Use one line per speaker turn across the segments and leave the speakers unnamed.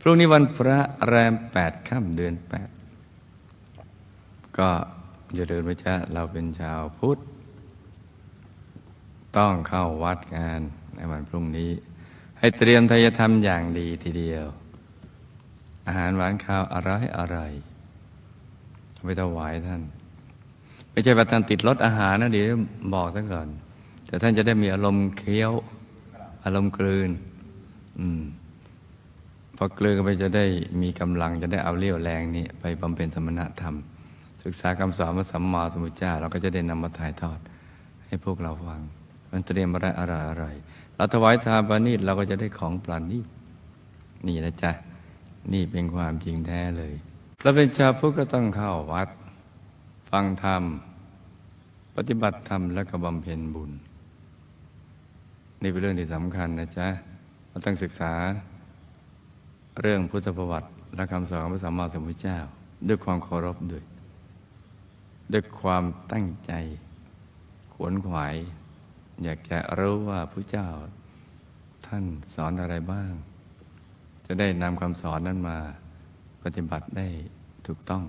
พรุ่งนี้วันพระแรมแปดค่ำเดือนแปดก็อย่าลืมนะจ๊ะเราเป็นชาวพุทธ ต้องเข้าวัดงานในวันพรุ่งนี้ ให้เตรียมทายธรรมอย่างดีทีเดียว อาหารหวานข้าวอร่อยอร่อยไปถวายท่าน ไม่ใช่ว่าท่านติดรสอาหารนะเดี๋ยวบอกซะก่อน แต่ท่านจะได้มีอารมณ์เคี้ยว อารมณ์กลืนอืม พอกลืนเข้าไปจะได้มีกำลังจะได้เอาเรี่ยวแรงนี่ไปบำเพ็ญสมณธรรม ศึกษาคำสอนพระสัมมาสัมพุทธเจ้าเราก็จะได้นำมาถ่ายทอด ให้พวกเราฟัง มันเตรียมอะไรอะไรอะไรเราถวายทานปานีตเราก็จะได้ของปราณีตนี่นะจ๊ะ นี่เป็นความจริงแท้เลยเราเป็นชาวพุทธก็ต้องเข้าวัด ฟังธรรม ปฏิบัติธรรมแล้วก็บำเพ็ญบุญ นี่เป็นเรื่องที่สำคัญนะจ๊ะเราต้องศึกษา เรื่องพุทธประวัติและคำสอนของพระสัมมาสัมพุทธเจ้า ด้วยความเคารพด้วย ด้วยความตั้งใจขวนขวาย อยากจะรู้ว่าพระเจ้า ท่านสอนอะไรบ้าง จะได้นำคำสอนนั้นมาปฏิบัติได้ถูกต้อง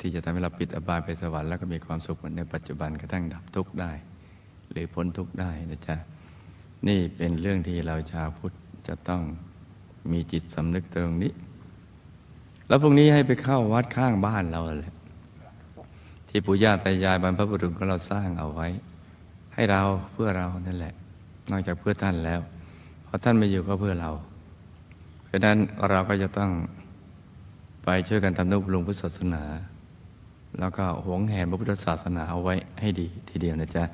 ที่จะทำให้เราปิดอบายไปสวรรค์แล้วก็มีความสุขเหมือนในปัจจุบันกระทั่งดับทุกข์ได้ หรือพ้นทุกข์ได้นะจ๊ะนี่เป็นเรื่องที่เราชาวพุทธจะต้อง มีจิตสำนึกตรงนี้ แล้วพรุ่งนี้ให้ไปเข้าวัดข้างบ้านเราแหละที่ปู่ย่าตายายบรรพบุรุษของเราสร้างเอาไว้ ให้เราเพื่อเรานั่นแหละ นอกจากเพื่อท่านแล้วเพราะท่านไม่อยู่ก็เพื่อเรา เพราะนั้นเราก็จะต้องไปช่วยกันทำนุบำรุงพุทธศาสนา แล้วก็หวงแหนพระพุทธศาสนาเอาไว้ให้ดีทีเดียวนะจ๊ะ